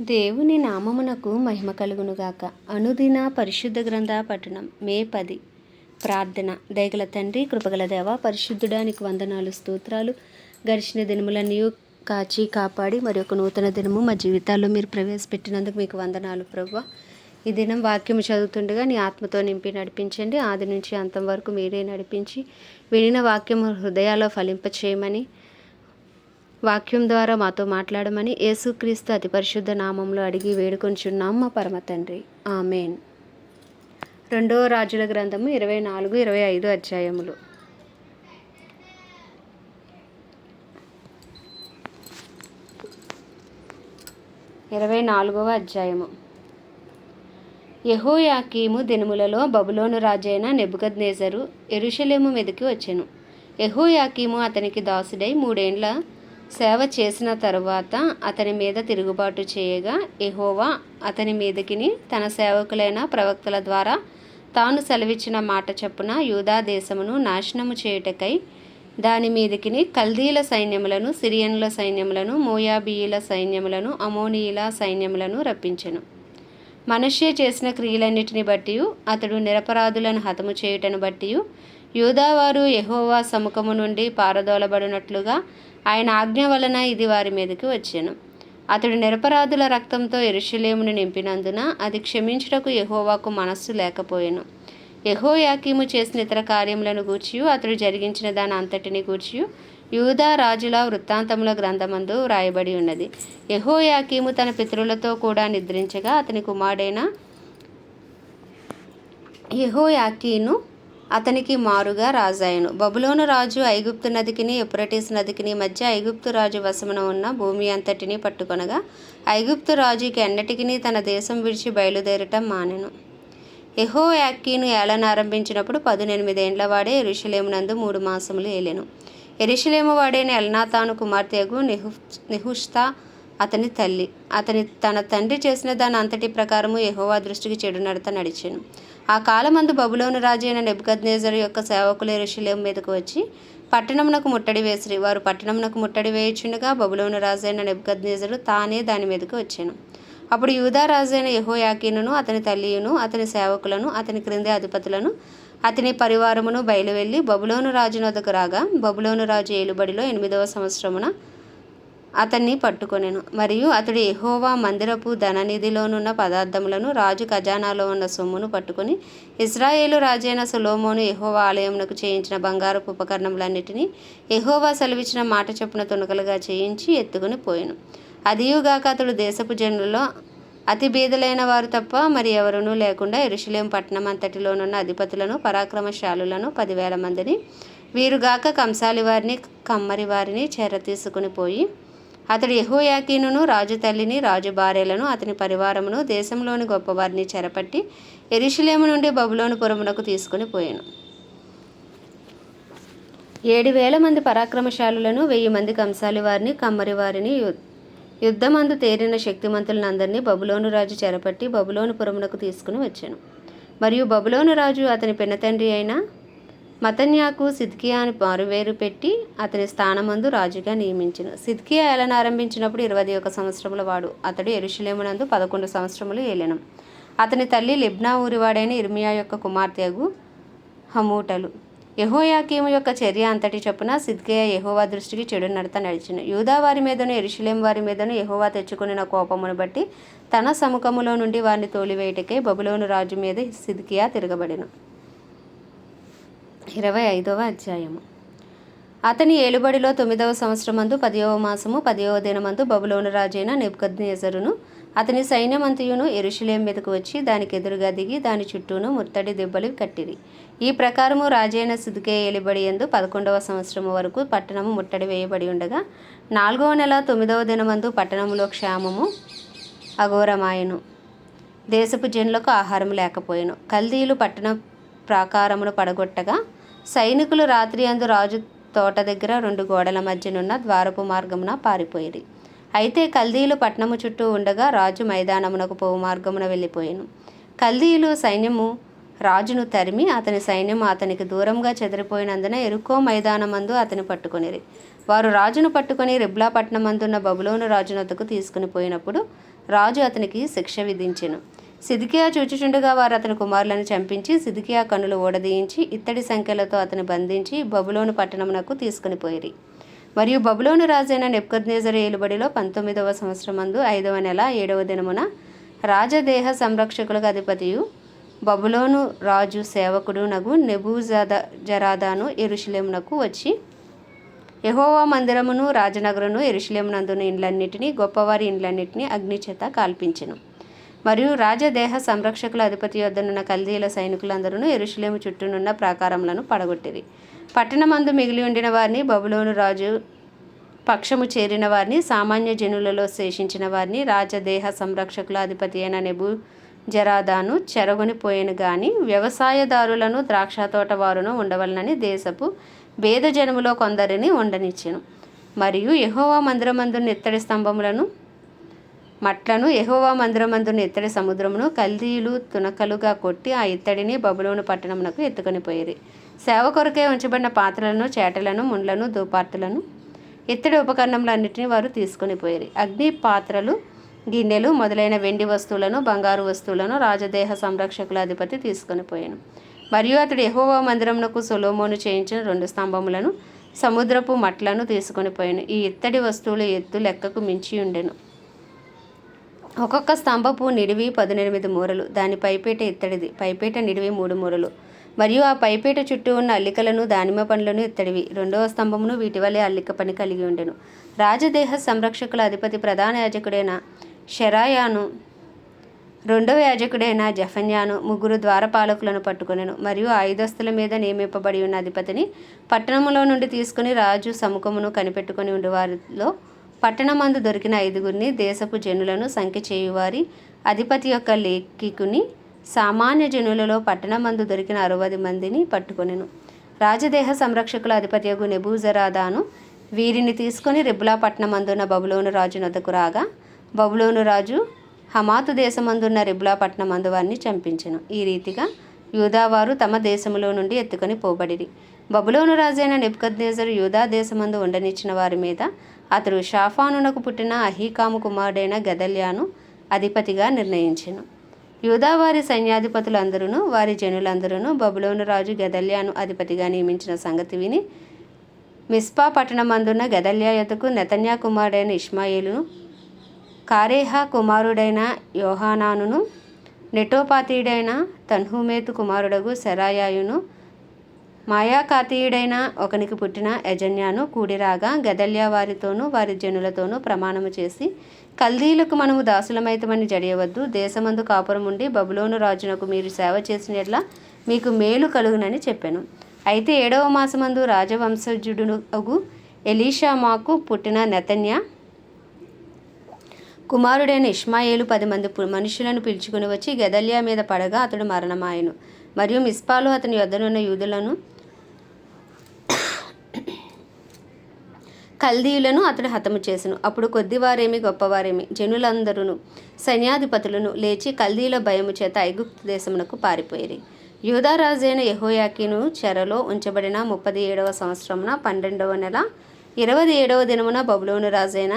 దేవుని నామమునకు మహిమ కలుగునుగాక. అనుదిన పరిశుద్ధ గ్రంథ పఠనం మే పది. ప్రార్థన. దయగల తండ్రి కృపగల దేవ పరిశుద్ధుడానికి వందనాలు స్తోత్రాలు. గడిచిన దినములన్నీ కాచి కాపాడి మరి ఒక నూతన దినము మా జీవితాల్లో మీరు ప్రవేశపెట్టినందుకు మీకు వందనాలు ప్రభు ఈ దినం వాక్యం చదువుతుండగా నీ ఆత్మతో నింపి నడిపించండి. ఆది నుంచి అంతం వరకు మీరే నడిపించి వినిన వాక్యం హృదయాల్లో ఫలింపచేయమని వాక్యం ద్వారా మాతో మాట్లాడమని యేసుక్రీస్తు అతి పరిశుద్ధ నామంలో అడిగి వేడుకొంచున్నాం మా పరమ తండ్రి. ఆమెన్. రెండవ రాజుల గ్రంథము ఇరవై నాలుగు ఇరవై ఐదు అధ్యాయములు. ఇరవై నాలుగవ అధ్యాయము. యహోయాకీము దినములలో బబులోను రాజైన నెబుకద్నేజరు ఎరుషలేము మీదకి వచ్చెను. యహోయాకీము అతనికి దాసుడై మూడేండ్ల సేవ చేసిన తరువాత అతని మీద తిరుగుబాటు చేయగా ఎహోవా అతని మీదకిని తన సేవకులైన ప్రవక్తల ద్వారా తాను సెలవిచ్చిన మాట చొప్పున యూదా దేశమును నాశనము చేయుటకై దాని మీదకిని కల్దీల సైన్యములను సిరియన్ల సైన్యములను మోయాబీయుల సైన్యములను అమోనీయుల సైన్యములను రప్పించెను. మనుష్య చేసిన క్రియలన్నిటిని బట్టి అతడు నిరపరాధులను హతము చేయుటను బట్టి యూదావారు యహోవా సముఖము నుండి పారదోలబడినట్లుగా ఆయన ఆజ్ఞ వలన ఇది వారి మీదకి వచ్చాను. అతడు నిరపరాధుల రక్తంతో ఎరుషలేమును నింపినందున అది క్షమించుటకు యహోవాకు మనస్సు లేకపోయెను. యెహోయాకీము చేసిన ఇతర కార్యములను గూర్చియు అతడు జరిగించిన దాని అంతటిని గూర్చి యూదా రాజుల వృత్తాంతముల గ్రంథమందు వ్రాయబడి ఉన్నది. యెహోయాకీము తన పితరులతో కూడా నిద్రించగా అతని కుమారుడైన యెహోయాకీను అతనికి మారుగా రాజాయను. బబులోను రాజు ఐగుప్తు నదికిని ఎప్రటీస్ నదికిని మధ్య ఐగుప్తు రాజు వశమున ఉన్న భూమి అంతటిని పట్టుకొనగా ఐగుప్తు రాజుకి ఎన్నటికిని తన దేశం విడిచి బయలుదేరటం మానెను. ఎహో యాక్కీను ఏలన ఆరంభించినప్పుడు పదునెనిమిదేండ్ల వాడే ఎరుషలేమునందు మూడు మాసములు ఏలెను. ఎరుషలేము వాడైన ఎల్నాతాను కుమార్తెగు నిహు నిహుష్తా అతని తల్లి. అతని తన తండ్రి చేసిన దాని అంతటి ప్రకారము ఎహోవా దృష్టికి చెడు నడత నడిచాను. ఆ కాలమందు బబులోను రాజు అయిన నెబుకద్నేజరు యొక్క సేవకులు ఋషులేం మీదకు వచ్చి పట్టణమునకు ముట్టడి వేసిరి. వారు పట్టణమునకు ముట్టడి వేయుచుండగా బబులోను రాజు అయిన తానే దాని మీదకు వచ్చాను. అప్పుడు యూదా రాజైన యెహోయాకీనును అతని తల్లియును అతని సేవకులను అతని క్రింది అధిపతులను అతని పరివారమును బయలువెళ్ళి బబులోను రాజు నొద్దకు రాగా బబులోను రాజు ఏలుబడిలో ఎనిమిదవ సంవత్సరమున అతన్ని పట్టుకొనెను. మరియు అతడు ఎహోవా మందిరపు ధననిధిలోనున్న పదార్థములను రాజు ఖజానాలో ఉన్న సొమ్మును పట్టుకొని ఇజ్రాయేలు రాజైన సులోమోను ఎహోవా ఆలయమునకు చేయించిన బంగారపు ఉపకరణములన్నిటినీ ఎహోవా సెలవిచ్చిన మాట చొప్పున తునకలుగా చేయించి ఎత్తుకుని పోయాను. అదియుగాక అతడు దేశపు జనులలో అతి బీదలైన వారు తప్ప మరి ఎవరునూ లేకుండా ఎరుషులేం పట్టణం అంతటిలోనున్న అధిపతులను పరాక్రమశాలులను పదివేల మందిని వీరుగాక కంసాలి వారిని కమ్మరి వారిని చెర తీసుకుని పోయి అతడు యహోయాకీనును రాజు తల్లిని రాజు భార్యలను అతని పరివారమును దేశంలోని గొప్పవారిని చెరపట్టి ఎరిశిలేము నుండి బబులోని పురమునకు తీసుకుని పోయాను. ఏడు వేల మంది పరాక్రమశాలులను వెయ్యి మంది కంసాలి వారిని కమ్మరి వారిని యు- యుద్ధమందు తేరిన శక్తిమంతులను అందరినీ బబులోను రాజు చెరపట్టి బబులోను పురమునకు తీసుకుని వచ్చాను. మరియు బబులోను రాజు అతని పిన్నతండ్రి అయిన మతన్యాకు సిద్కియాను మారువేరు పెట్టి అతని స్థానమందు రాజుగా నియమించను. సిద్కియా ఏలన ఆరంభించినప్పుడు ఇరవై ఒక సంవత్సరముల వాడు. అతడు ఎరుషులేమునందు పదకొండు సంవత్సరములు ఏలెను. అతని తల్లి లిబ్నా ఊరివాడైన ఇర్మియా యొక్క కుమార్తెగు హమూటలు. యహోయాకీము యొక్క చర్య అంతటి చొప్పున సిద్కియా యహోవా దృష్టికి చెడు నడత నడిచిన. యూదా వారి మీదను ఎరుషులేం వారి మీదను యహోవా తెచ్చుకున్న కోపమును బట్టి తన సముఖములో నుండి వారిని తోలివేయటకే బబులోను రాజు మీద సిద్కియా తిరగబడెను. ఇరవై ఐదవ అధ్యాయము. అతని ఏలుబడిలో తొమ్మిదవ సంవత్సరమందు పదియవ మాసము పదియవ దినమందు బబులోను రాజైన నెబ్కద్నేజరును అతని సైన్యమంతయును ఎరుషులేం మీదకు వచ్చి దానికి ఎదురుగా దిగి దాని చుట్టూను ముత్తడి దెబ్బలు కట్టిరి. ఈ ప్రకారము రాజైన సిదుకే ఏలుబడి ఎందు పదకొండవ సంవత్సరము వరకు పట్టణము ముట్టడి వేయబడి ఉండగా నాలుగవ నెల తొమ్మిదవ దినమందు పట్టణములో క్షామము అఘోరమాయను. దేశపు జనులకు ఆహారం లేకపోయాను. కల్దీలు పట్టణ ప్రాకారమును పడగొట్టగా సైనికులు రాత్రి అందు రాజు తోట దగ్గర రెండు గోడల మధ్యనున్న ద్వారపు మార్గమున పారిపోయిరి అయితే కల్దీలు పట్నము చుట్టూ ఉండగా రాజు మైదానమునకు పోవు మార్గమున వెళ్ళిపోయాను. కల్దీలు సైన్యము రాజును తరిమి అతని సైన్యం అతనికి దూరంగా చెదిరిపోయినందున ఎరుకో మైదానమందు అతని పట్టుకొనిరి. వారు రాజును పట్టుకొని రిబ్లా పట్టణమందున్న బబులోను రాజునొద్దకు తీసుకుని పోయినప్పుడు రాజు అతనికి శిక్ష విధించెను. సిదికియా చూచుచుండగా వారు అతని కుమారులను చంపించి సిదికియా కన్నులు ఓడదీయించి ఇత్తడి సంఖ్యలతో అతను బంధించి బబులోను పట్టణమునకు తీసుకుని పోయిరి. మరియు బబులోను రాజైన నెప్కద్నేజర్ ఏలుబడిలో పంతొమ్మిదవ సంవత్సరమందు ఐదవ నెల ఏడవ దినమున రాజదేహ సంరక్షకులకు అధిపతియు బబులోను రాజు సేవకుడు నగు నెబూజద జరాదాను ఎరుషులేమునకు వచ్చి యహోవా మందిరమును రాజనగరును ఎరుషులేమునందున ఇండ్లన్నిటినీ గొప్పవారి ఇండ్లన్నిటినీ అగ్నిచేత కాల్పించెను. మరియు రాజదేహ సంరక్షకుల అధిపతి యొద్దనున్న కల్దీల సైనికులందరూ ఎరుషులేము చుట్టూనున్న ప్రాకారములను పడగొట్టిరి. పట్టణమందు మిగిలి ఉండిన వారిని బబులోను రాజు పక్షము చేరిన వారిని సామాన్య జనులలో శేషించిన వారిని రాజదేహ సంరక్షకుల అధిపతి అయిన నెబు జరాదాను చెరగొని పోయాను గాని వ్యవసాయదారులను ద్రాక్ష తోట వారును ఉండవలనని దేశపు భేద జనములో కొందరిని ఉండనిచ్చెను. మరియు యహోవా మందిరమందు నిత్తడి స్తంభములను మట్లను ఎహోవా మందిరమందున ఇత్తడి సముద్రమును కల్దీలు తునకలుగా కొట్టి ఆ ఇత్తడిని బబులోను పట్టణమునకు ఎత్తుకొని పోయిరి. సేవ కొరకే ఉంచబడిన పాత్రలను చేటలను ముండ్లను దూపార్తులను ఇత్తడి ఉపకరణములన్నింటినీ వారు తీసుకొని పోయిరి. అగ్ని పాత్రలు గిన్నెలు మొదలైన వెండి వస్తువులను బంగారు వస్తువులను రాజదేహ సంరక్షకుల అధిపతి తీసుకొని పోయాను. మరియు అతడు ఎహోవా మందిరమునకు సొలోమోను చేయించిన రెండు స్తంభములను సముద్రపు మట్లను తీసుకొని పోయాను. ఈ ఇత్తడి వస్తువుల ఎత్తు లెక్కకు మించి ఉండెను ఒక్కొక్క స్తంభపు నిడివి పదునెనిమిది మూరలు దాని పైపేట ఇత్తడిది పైపేట నిడివి మూడు మూరలు. మరియు ఆ పైపేట చుట్టూ ఉన్న అల్లికలను దానిమ్మ పండ్లను ఇత్తడివి. రెండవ స్తంభమును వీటి వలె అల్లిక పని కలిగి ఉండెను. రాజదేహ సంరక్షకుల అధిపతి ప్రధాన యాజకుడైన షెరాయాను రెండవ యాజకుడైన జఫన్యాను ముగ్గురు ద్వారపాలకులను పట్టుకొనెను. మరియు ఆయుధస్తుల మీద నియమింపబడి ఉన్న అధిపతిని పట్టణములో నుండి తీసుకుని రాజు సముఖమును కనిపెట్టుకుని ఉండువారిలో పట్టణమందు దొరికిన ఐదుగురిని దేశపు జనులను సంఖ్య చేయువారి అధిపతి యొక్క లేఖికుని సామాన్య జనులలో పట్టణమందు దొరికిన అరవది మందిని పట్టుకొనెను. రాజదేహ సంరక్షకుల అధిపతియగు నెబూజరాదాను వీరిని తీసుకొని రిబ్లా పట్టణమందున్న బబులోను రాజు నొద్దకు రాగా బబులోను రాజు హమాతు దేశమందున్న రిబ్లా పట్టణమందు వారిని చంపించెను. ఈ రీతిగా యూదావారు తమ దేశములో నుండి ఎత్తుకొని పోబడిరి. బబులోను రాజైన నెబ్కద్నేజరు యూదా దేశమందు ఉండనిచ్చిన వారి మీద అతడు షాఫానునకు పుట్టిన అహీకాము కుమారుడైన గదల్యాను అధిపతిగా నిర్ణయించెను. యూదావారి సైన్యాధిపతులందరూ వారి జనులందరూ బబులోను రాజు గదల్యాను అధిపతిగా నియమించిన సంగతి విని మిస్పా పట్టణమందున్న గదల్యా యొద్దకు నెతన్యా కుమారుడైన ఇష్మాయిలును కారేహ కుమారుడైన యోహానానును నెటోపాతీయుడైన తన్హుమేతు కుమారుడగు సెరాయాయును మాయాకాతీయుడైన ఒకనికి పుట్టిన యజన్యాను కూడిరాగా గదల్యా వారితోనూ వారి జనులతోనూ ప్రమాణము చేసి కల్దీలకు మనము దాసులమైతమని జడియవద్దు. దేశమందు కాపురం ఉండి బబులోను రాజునకు మీరు సేవ చేసిన మీకు మేలు కలుగునని చెప్పాను. అయితే ఏడవ మాసమందు రాజవంశజుడుగు ఎలీషా మాకు పుట్టిన నెతన్య కుమారుడైన ఇష్మాయేలు పది మంది మనుషులను పిలుచుకుని వచ్చి గదల్యా మీద పడగా అతడు మరణమాయను. మరియు మిస్పాలో అతని యొద్దనున్న యూదులను కల్దీయులను అతడు హతము చేసెను. అప్పుడు కొద్దివారేమి గొప్పవారేమి? జనులందరూ సైన్యాధిపతులను లేచి కల్దీల భయము చేత ఐగుప్తు దేశమునకు పారిపోయిరి. యూదారాజైన యహోయాకిను చెరలో ఉంచబడిన ముప్పది ఏడవ సంవత్సరమున పన్నెండవ నెల ఇరవై ఏడవ దినమున బబులోను రాజైన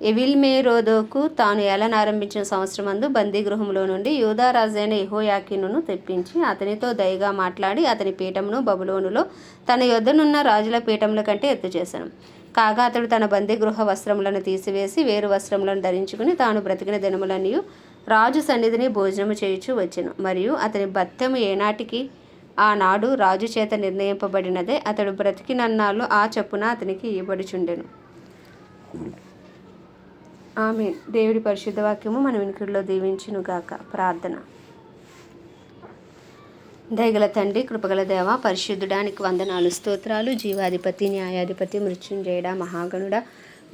ఎవిల్మేరోదోకు తాను ఏలనారంభించిన సంవత్సరమందు బందీగృహంలో నుండి యూదారాజైన యెహోయాకీనును తెప్పించి అతనితో దయగా మాట్లాడి అతని పీఠమును బబులోనులో తన యొద్దనున్న రాజుల పీఠముల కంటే ఎత్తు చేశాను కాగా అతడు తన బందీగృహ వస్త్రములను తీసివేసి వేరు వస్త్రములను ధరించుకుని తాను బ్రతికిన దినములన్నీ రాజు సన్నిధిని భోజనము చేయుచు వచ్చెను. మరియు అతని భత్యము ఏనాటికి? ఆనాడు రాజు చేత నిర్ణయింపబడినదే అతడు బ్రతికినన్నాళ్ళు ఆ చొప్పున అతనికి ఇవ్వబడుచుండెను. ఆమె దేవుడి పరిశుద్ధ వాక్యము మన వినికిడిలో దీవించునుగాక. ప్రార్థన. దయగల తండ్రి కృపగల దేవ పరిశుద్ధుడానికి వందనాలు స్తోత్రాలు. జీవాధిపతి న్యాయాధిపతి మృత్యుంజయుడ మహాగణుడ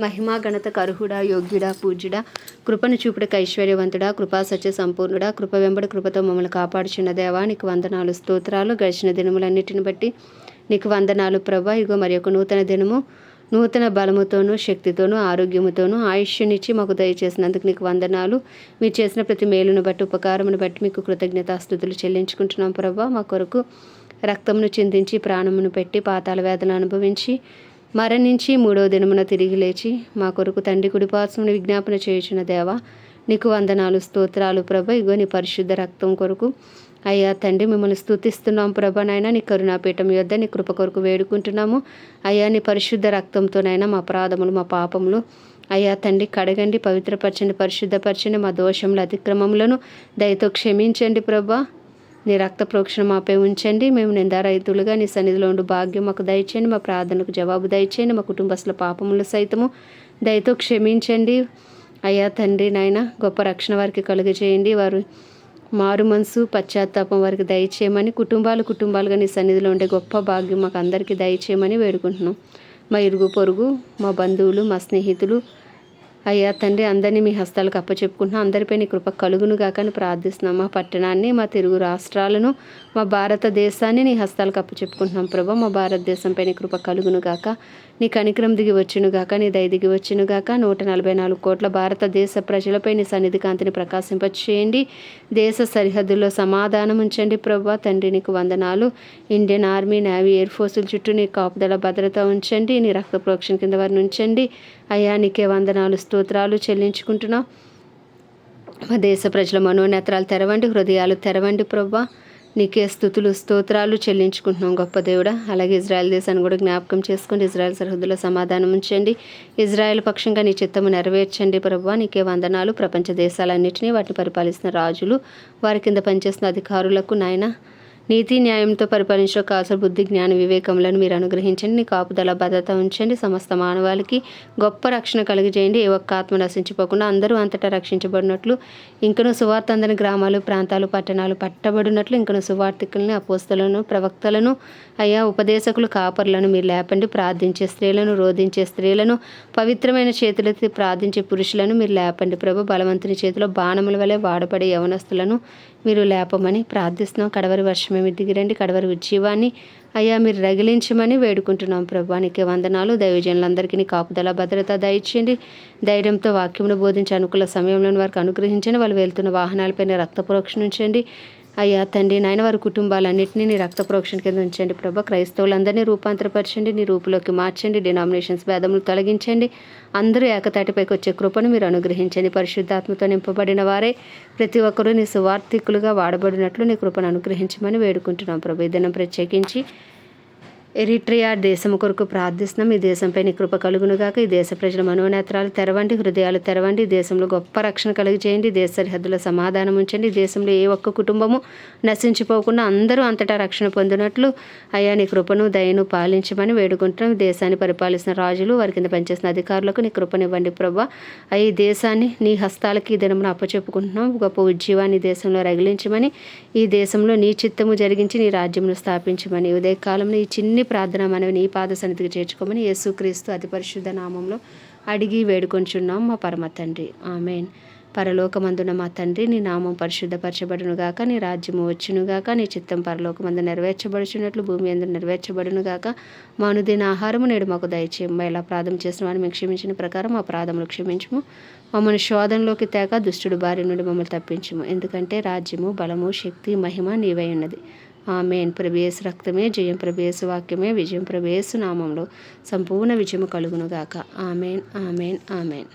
మహిమా గణత కరుహుడా యోగ్యుడా పూజ్యుడా కృపను చూపుడకు ఐశ్వర్యవంతుడా కృపా సత్య సంపూర్ణుడా కృప వెంబడి కృపతో మమ్మల్ని కాపాడుచున్న దేవా నీకు వందనాలు స్తోత్రాలు. గడిచిన దినములన్నిటిని బట్టి నీకు వందనాలు ప్రభా. ఇగో మరి ఒక నూతన దినము. నూతన బలముతోనూ శక్తితోనూ ఆరోగ్యముతోనూ ఆయుష్నిచ్చి మాకు దయచేసినందుకు నీకు వందనాలు. మీరు చేసిన ప్రతి మేలును బట్టి ఉపకారమును బట్టి మీకు కృతజ్ఞతాస్థుతులు చెల్లించుకుంటున్నాం ప్రభా. మా కొరకు రక్తమును చిందించి ప్రాణమును పెట్టి పాతాల వేదన అనుభవించి మరణించి మూడో దినమున తిరిగి లేచి మా కొరకు తండ్రి కుడిపాసమును విజ్ఞాపన చేయుచున్న దేవా నీకు వందనాలు స్తోత్రాలు ప్రభ. ఇగో నీ పరిశుద్ధ రక్తం కొరకు అయ్యా తండ్రి మిమ్మల్ని స్తుతిస్తున్నాం ప్రభా నాయన నీ కరుణాపీఠం యొద్ద నీ కృప కొరకు వేడుకుంటున్నాము. అయ్యా నీ పరిశుద్ధ రక్తంతోనైనా మా అపరాధములు మా పాపములు అయ్యా తండ్రి కడగండి పవిత్రపరచండి పరిశుద్ధపరచండి మా దోషములు అతిక్రమములను దయతో క్షమించండి ప్రభా. నీ రక్త ప్రోక్షణ మాపై ఉంచండి. మేము నిందా రైతులుగా నీ సన్నిధిలో ఉండి భాగ్యం మాకు దయచేయండి. మా ప్రార్థనకు జవాబు దయచేయండి. మా కుటుంబస్తుల పాపములు సైతము దయతో క్షమించండి. అయ్యా తండ్రి నాయన గొప్ప రక్షణ వారికి కలుగజేయండి. వారు మారు మనసు పశ్చాత్తాపం వారికి దయచేయమని కుటుంబాలు కుటుంబాలుగా నీ సన్నిధిలో ఉండే గొప్ప భాగ్యం మాకు అందరికీ దయచేయమని వేడుకుంటున్నాం. మా ఇరుగు పొరుగు మా బంధువులు మా స్నేహితులు అయ్యా తండ్రి అందరినీ మీ హస్తాలకు అప్పచెప్పుకుంటున్నాం. అందరిపై నీ కృప కలుగును గాక ప్రార్థిస్తున్నాం. మా పట్టణాన్ని మా తెలుగు రాష్ట్రాలను మా భారతదేశాన్ని నీ హస్తాలకు అప్పచెప్పుకుంటున్నాం ప్రభా. మా భారతదేశంపై నీ కృప కలుగును గాక. నీ కనికరం దిగి వచ్చును గాక నీ దయ దిగి వచ్చును గాక. నూట నలభై నాలుగు కోట్ల భారతదేశ ప్రజలపై నీ సన్నిధి కాంతిని ప్రకాశింపచేయండి. దేశ సరిహద్దుల్లో సమాధానం ఉంచండి ప్రభా. తండ్రి నీకు వందనాలు. ఇండియన్ ఆర్మీ నేవీ ఎయిర్ ఫోర్సుల చుట్టూ నీ కాపుదల భద్రత ఉంచండి. నీ రక్త ప్రోక్షణ కింద వారిని ఉంచండి. అయ్యా నీకే వందనాలు స్తోత్రాలు చెల్లించుకుంటున్నాం. మా దేశ ప్రజల మనోనేత్రాలు తెరవండి హృదయాలు తెరవండి ప్రభా నీకే స్థుతులు స్తోత్రాలు చెల్లించుకుంటున్నాం గొప్ప దేవుడా. అలాగే ఇజ్రాయెల్ దేశాన్ని కూడా జ్ఞాపకం చేసుకోండి ఇజ్రాయెల్ సరిహద్దులో సమాధానం ఉంచండి. ఇజ్రాయెల్ పక్షంగా నీ చిత్తము నెరవేర్చండి ప్రభా నీకే వందనాలు. ప్రపంచ దేశాలన్నింటినీ వాటిని పరిపాలిస్తున్న రాజులు వారి కింద పనిచేస్తున్న అధికారులకు నాయన నీతి న్యాయంతో పరిపాలించడం కావాల్సిన బుద్ధి జ్ఞాన వివేకములను మీరు అనుగ్రహించండి. నీ కాపుదల భద్రత ఉంచండి. సమస్త మానవాళికి గొప్ప రక్షణ కలిగజేయండి. ఏ ఒక్క ఆత్మ నశించిపోకుండా అందరూ అంతటా రక్షించబడినట్లు ఇంకను సువార్త అందని గ్రామాలు ప్రాంతాలు పట్టణాలు పట్టబడినట్లు ఇంకను సువార్థికులను అపోస్తలను ప్రవక్తలను అయ్యా ఉపదేశకులు కాపర్లను మీరు లేపండి. ప్రార్థించే స్త్రీలను రోధించే స్త్రీలను పవిత్రమైన చేతులతో ప్రార్థించే పురుషులను మీరు లేపండి. ప్రభు బలవంతుని చేతిలో బాణముల వలె వాడబడే యవనస్తులను మీరు లేపమని ప్రార్థిస్తున్నాం. కడవరి వర్షమే మీరు దిగిరండి. కడవరి ఉజ్జీవాన్ని అయ్యా మీరు రగిలించమని వేడుకుంటున్నాం ప్రభానికి వందనాలు. దైవజనులందరికీ కాపుదల భద్రత దయచేయండి. ధైర్యంతో వాక్యమును బోధించి అనుకూల సమయంలో వారికి అనుగ్రహించండి. వాళ్ళు వెళ్తున్న వాహనాలపైన రక్త ప్రోక్షణ ఉంచండి. అయ్యా తండ్రి నాయన వారి కుటుంబాలన్నింటినీ నీ రక్త ప్రోక్షణ కింద ఉంచండి ప్రభా. క్రైస్తవులందరినీ రూపాంతరపరచండి నీ రూపులోకి మార్చండి డినామినేషన్స్ భేదములు తొలగించండి. అందరూ ఏకతాటిపైకి వచ్చే కృపను మీరు అనుగ్రహించండి. పరిశుద్ధాత్మతో నింపబడిన వారే ప్రతి ఒక్కరూ నీ సువార్థికులుగా వాడబడినట్లు నీ కృపను అనుగ్రహించమని వేడుకుంటున్నాం ప్రభు. ఈ దినం ప్రత్యేకించి ఎరిట్రియా దేశం కొరకు ప్రార్థిస్తున్నాం. ఈ దేశంపై నీ కృప కలుగునుగాక. ఈ దేశ ప్రజల మనోనేత్రాలు తెరవండి హృదయాలు తెరవండి. దేశంలో గొప్ప రక్షణ కలిగి చేయండి దేశ సరిహద్దుల సమాధానం ఉంచండి. దేశంలో ఏ ఒక్క కుటుంబము నశించిపోకుండా అందరూ అంతటా రక్షణ పొందినట్లు అయ్యా నీ కృపను దయను పాలించమని వేడుకుంటున్నాం. దేశాన్ని పరిపాలిస్తున్న రాజులు వారి కింద పనిచేసిన అధికారులకు నీ కృపనివ్వండి ప్రభా. అయ్యి దేశాన్ని నీ హస్తాలకి దినమున అప్పచెప్పుకుంటున్నాం. గొప్ప ఉజ్జీవాన్ని దేశంలో రగిలించమని ఈ దేశంలో నీ చిత్తము జరిగించి నీ రాజ్యమును స్థాపించమని. ఉదయకాలంలో ఈ చిన్ని ప్రార్థన మనవి నీ పాద సన్నిధికి చేర్చుకోమని యేసుక్రీస్తు అతి పరిశుద్ధ నామంలో అడిగి వేడుకొంచున్నాం మా పరమ తండ్రి. ఆమెన్. పరలోకమందున మా తండ్రి నీ నామం పరిశుద్ధపరచబడునుగాక నీ రాజ్యము వచ్చును గాక నీ చిత్తం పరలోకమందు నెరవేర్చబడుచున్నట్లు భూమి అందు నెరవేర్చబడును గాక. మా అనుదిన ఆహారము నేడు మాకు దయచేయమ్మ ఎలా ప్రార్థన చేసిన వారిని మేము క్షమించిన ప్రకారం మా ప్రాధములు క్షమించము. మమ్మల్ని శోధనలోకి తేక దుష్టుడు బారి నుండి మమ్మల్ని తప్పించము. ఎందుకంటే రాజ్యము బలము శక్తి మహిమ నీవై ఉన్నది. ఆమెన్. ప్రభేస్ రక్తమే జయం ప్రభేస్ వాక్యమే విజయం ప్రభేసు నామంలో సంపూర్ణ విజయము కలుగునుగాక ఆమెన్ ఆమెన్ ఆమెన్.